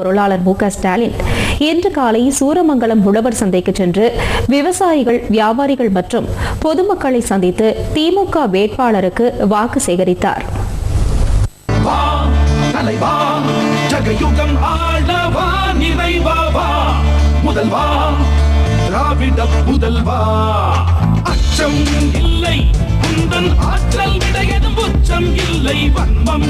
பொருளாளர் மு ஸ்டாலின். இன்று காலை சூரமங்கலம் உழவர் சந்தைக்கு சென்று விவசாயிகள் வியாபாரிகள் மற்றும் பொதுமக்களை சந்தித்து திமுக வேட்பாளருக்கு வாக்கு சேகரித்தார். அச்சம் இல்லை ஆற்றல் இல்லை வன்மம்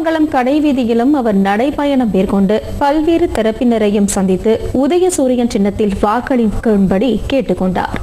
திருமங்கலம் கடைவீதியிலும் அவர் நடைபயணம் மேற்கொண்டு பல்வேறு தரப்பினரையும் சந்தித்து உதயசூரியன் சின்னத்தில் வாக்களிக்கும்படி கேட்டுக்கொண்டார்.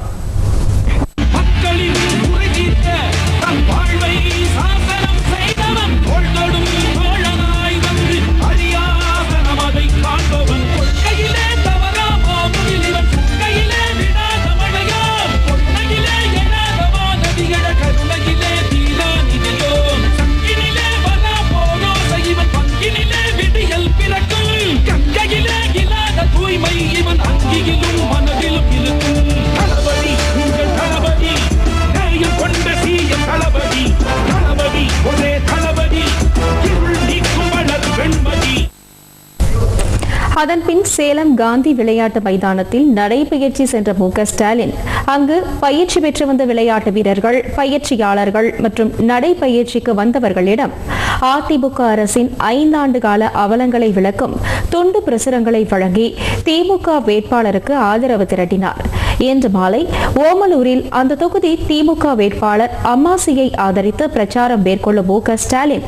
அதன்பின் சேலம் காந்தி விளையாட்டு மைதானத்தில் நடைபயிற்சி சென்ற மு ஸ்டாலின் அங்கு பயிற்சி பெற்று வந்த விளையாட்டு வீரர்கள் பயிற்சியாளர்கள் மற்றும் நடைபயிற்சிக்கு வந்தவர்களிடம் அதிமுக அரசின் ஐந்தாண்டு கால அவலங்களை விளக்கும் துண்டு பிரசுரங்களை வழங்கி திமுக வேட்பாளருக்கு ஆதரவு திரட்டினார். இன்று மாலை ஓமலூரில் அந்த தொகுதி திமுக வேட்பாளர் அம்மாசியை ஆதரித்து பிரச்சாரம் மேற்கொள்ளும் மு ஸ்டாலின்.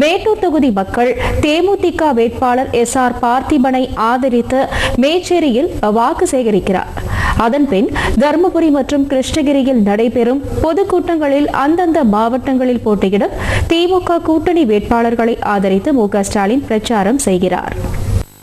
மேட்டூர் தொகுதி மக்கள் தேமுதிக வேட்பாளர் எஸ் ஆர் பார்த்திபனை ஆதரித்து மேச்சேரியில் வாக்கு சேகரிக்கிறார். அதன்பின் தருமபுரி மற்றும் கிருஷ்ணகிரியில் நடைபெறும் பொதுக்கூட்டங்களில் அந்தந்த மாவட்டங்களில் போட்டியிடும் திமுக கூட்டணி வேட்பாளர்களை ஆதரித்து மு ஸ்டாலின் பிரச்சாரம் செய்கிறார்.